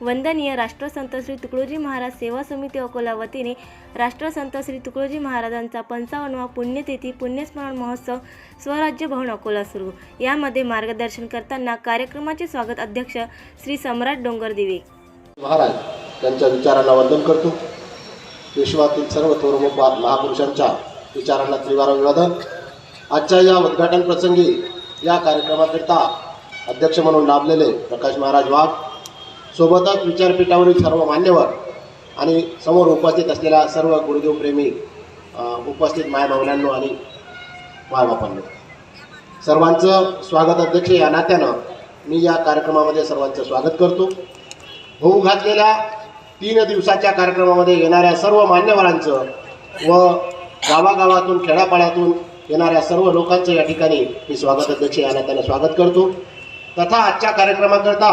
वंदनीय राष्ट्रसंत श्री तुकडोजी महाराज सेवा समिती अकोला वतीने राष्ट्रसंत श्री तुकडोजी महाराजांचा पंचावन्नवा पुण्यतिथी पुण्यस्मरण महोत्सव स्वराज्य भवन अकोला सुरू. यामध्ये मार्गदर्शन करताना कार्यक्रमाचे स्वागत अध्यक्ष श्री सम्राट डोंगरदिवे महाराज त्यांच्या विचारांना वंदन करतो. विश्वातील सर्व थोर महापुरुषांच्या विचारांना त्रिवार अभिवादन. आजच्या या उद्घाटन प्रसंगी या कार्यक्रमाकरिता अध्यक्ष म्हणून लाभलेले प्रकाश महाराज वाघ सोबतच विचारपीठावरील सर्व मान्यवर आणि समोर उपस्थित असलेल्या सर्व गुरुदेवप्रेमी उपस्थित मायभावनांनो आणि मायबापांनो सर्वांचं स्वागत अध्यक्ष या नात्यानं मी या कार्यक्रमामध्ये सर्वांचं स्वागत करतो. होऊ घातलेल्या तीन दिवसाच्या कार्यक्रमामध्ये येणाऱ्या सर्व मान्यवरांचं व गावागावातून खेड्यापाड्यातून येणाऱ्या सर्व लोकांचं या ठिकाणी मी स्वागत अध्यक्ष या नात्यानं स्वागत करतो. तथा आजच्या कार्यक्रमाकरता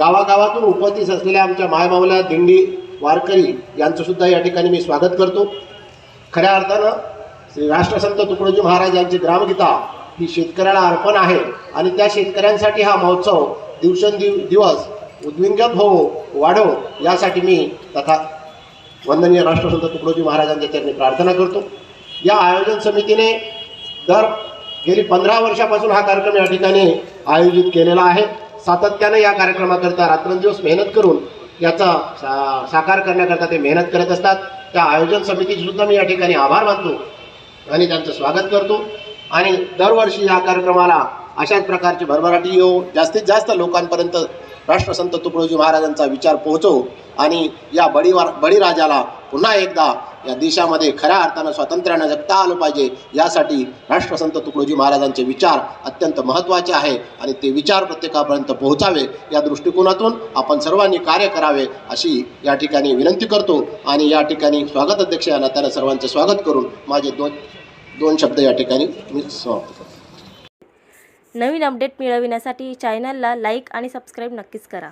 गावागावातून उपस्थित असलेल्या आमच्या मायमावल्या दिंडी वारकरी यांचंसुद्धा या ठिकाणी मी स्वागत करतो. खऱ्या अर्थानं श्री राष्ट्रसंत तुकडोजी महाराज यांची ग्रामगीता ही शेतकऱ्याला अर्पण आहे आणि त्या शेतकऱ्यांसाठी हा महोत्सव दिवसेंदिव दिवस उद्विंगत होवो वाढो यासाठी मी तथा वंदनीय राष्ट्रसंत तुकडोजी महाराजांच्या चरणी प्रार्थना करतो. या आयोजन समितीने दर गेली पंधरा वर्षापासून हा कार्यक्रम या ठिकाणी आयोजित केलेला आहे. सातत्यानं या कार्यक्रमाकरता रात्रंदिवस मेहनत करून याचा सा साकार करण्याकरता ते मेहनत करत असतात. त्या आयोजन समितीचे सुद्धा मी या ठिकाणी आभार मानतो आणि त्यांचं स्वागत करतो. आणि दरवर्षी या कार्यक्रमाला अशाच प्रकारची भरभराटी येऊ जास्तीत जास्त लोकांपर्यंत राष्ट्रसंत तुकडोजी महाराजांचा विचार पोहोचवू आणि या बळीवार बळीराजाला पुन्हा एकदा या देशामध्ये खऱ्या अर्थानं स्वातंत्र्यानं जगता आलं पाहिजे यासाठी राष्ट्रसंत तुकडोजी महाराजांचे विचार अत्यंत महत्त्वाचे आहे आणि ते विचार प्रत्येकापर्यंत पोहोचावे या दृष्टिकोनातून आपण सर्वांनी कार्य करावे अशी या ठिकाणी विनंती करतो. आणि या ठिकाणी स्वागत अध्यक्ष या नात्यानं सर्वांचे स्वागत करून माझे दोन दोन शब्द या ठिकाणी मी समाप्त करतो. नवीन अपडेट मिळविण्यासाठी चॅनलला लाईक आणि सबस्क्राईब नक्कीच करा.